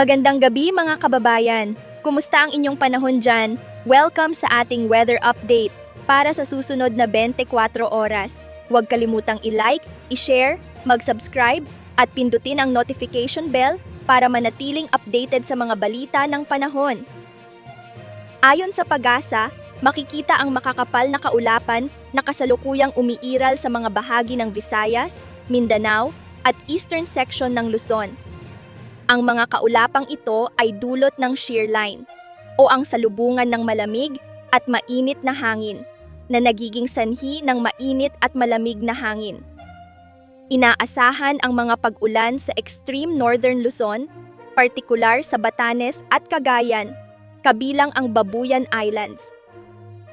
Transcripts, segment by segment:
Magandang gabi mga kababayan. Kumusta ang inyong panahon dyan? Welcome sa ating weather update. Para sa susunod na 24 oras, huwag kalimutang i-like, i-share, mag-subscribe, at pindutin ang notification bell para manatiling updated sa mga balita ng panahon. Ayon sa pag-asa, makikita ang makakapal na kaulapan na kasalukuyang umiiral sa mga bahagi ng Visayas, Mindanao, at eastern section ng Luzon. Ang mga kaulapang ito ay dulot ng shear line o ang salubungan ng malamig at mainit na hangin na nagiging sanhi ng mainit at malamig na hangin. Inaasahan ang mga pag-ulan sa extreme northern Luzon, partikular sa Batanes at Cagayan, kabilang ang Babuyan Islands.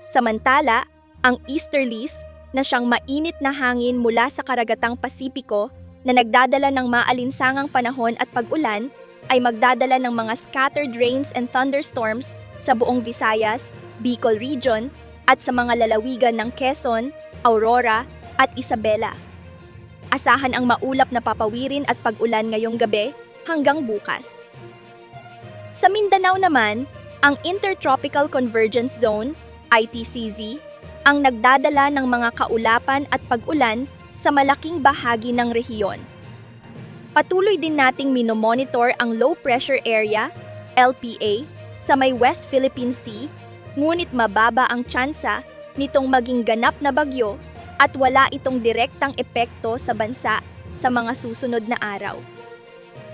Samantala, ang easterlies na siyang mainit na hangin mula sa karagatang Pasipiko na nagdadala ng maalinsangang panahon at pag-ulan ay magdadala ng mga scattered rains and thunderstorms sa buong Visayas, Bicol Region at sa mga lalawigan ng Quezon, Aurora at Isabela. Asahan ang maulap na papawirin at pag-ulan ngayong gabi hanggang bukas. Sa Mindanao naman, ang Intertropical Convergence Zone, ITCZ, ang nagdadala ng mga kaulapan at pag-ulan sa malaking bahagi ng rehiyon. Patuloy din nating minomonitor ang low pressure area, LPA, sa may West Philippine Sea, ngunit mababa ang tsansa nitong maging ganap na bagyo at wala itong direktang epekto sa bansa sa mga susunod na araw.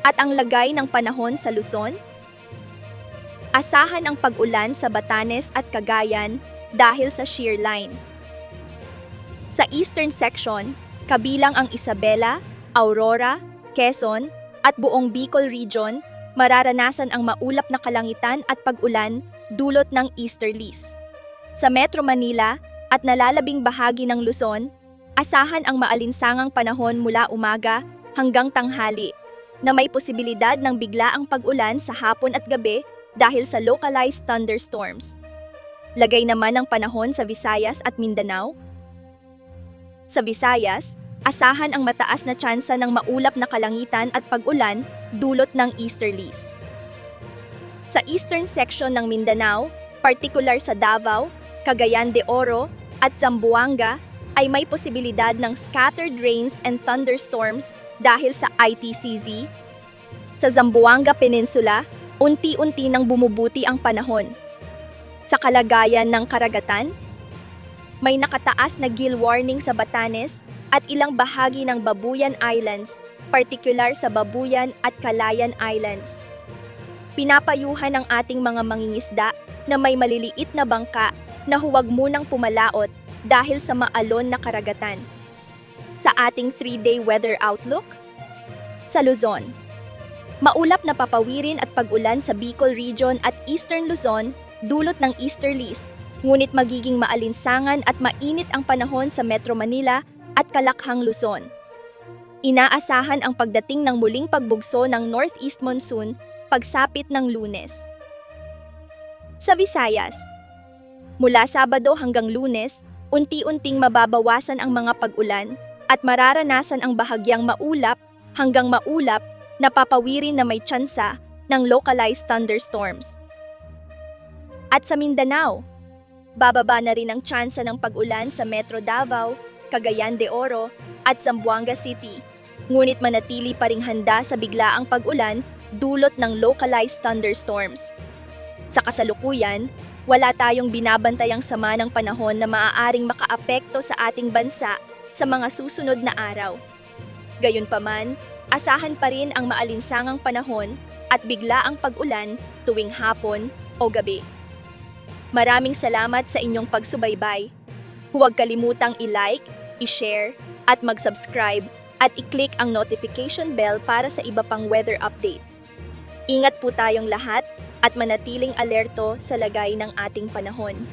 At ang lagay ng panahon sa Luzon? Asahan ang pag-ulan sa Batanes at Cagayan dahil sa shear line. Sa eastern section, kabilang ang Isabela, Aurora, Quezon, at buong Bicol Region, mararanasan ang maulap na kalangitan at pag-ulan dulot ng easterlies. Sa Metro Manila at nalalabing bahagi ng Luzon, asahan ang maalinsangang panahon mula umaga hanggang tanghali na may posibilidad ng biglaang pag-ulan sa hapon at gabi dahil sa localized thunderstorms. Lagay naman ng panahon sa Visayas at Mindanao. Sa Visayas, asahan ang mataas na tsansa ng maulap na kalangitan at pag-ulan dulot ng easterlies. Sa eastern section ng Mindanao, partikular sa Davao, Cagayan de Oro, at Zamboanga, ay may posibilidad ng scattered rains and thunderstorms dahil sa ITCZ. Sa Zamboanga Peninsula, unti-unti nang bumubuti ang panahon. Sa kalagayan ng karagatan, may nakataas na gill warning sa Batanes at ilang bahagi ng Babuyan Islands, partikular sa Babuyan at Calayan Islands. Pinapayuhan ng ating mga mangingisda na may maliliit na bangka na huwag munang pumalaot dahil sa maalon na karagatan. Sa ating 3-day weather outlook, sa Luzon, maulap na papawirin at pag-ulan sa Bicol Region at Eastern Luzon dulot ng easterlies, ngunit magiging maalinsangan at mainit ang panahon sa Metro Manila at Kalakhang Luzon. Inaasahan ang pagdating ng muling pagbugso ng northeast monsoon pagsapit ng lunes. Sa Visayas, mula Sabado hanggang lunes, unti-unting mababawasan ang mga pag-ulan at mararanasan ang bahagyang maulap hanggang maulap na papawirin na may tsansa ng localized thunderstorms. At sa Mindanao, bababa na rin ang tsansa ng pag-ulan sa Metro Davao, Cagayan de Oro at Zamboanga City. Ngunit manatili pa ring handa sa biglaang pag-ulan dulot ng localized thunderstorms. Sa kasalukuyan, wala tayong binabantayang sama ng panahon na maaaring makaapekto sa ating bansa sa mga susunod na araw. Gayunpaman, asahan pa rin ang maalinsangang panahon at biglaang pag-ulan tuwing hapon o gabi. Maraming salamat sa inyong pagsubaybay. Huwag kalimutang i-like, i-share, at mag-subscribe at i-click ang notification bell para sa iba pang weather updates. Ingat po tayong lahat at manatiling alerto sa lagay ng ating panahon.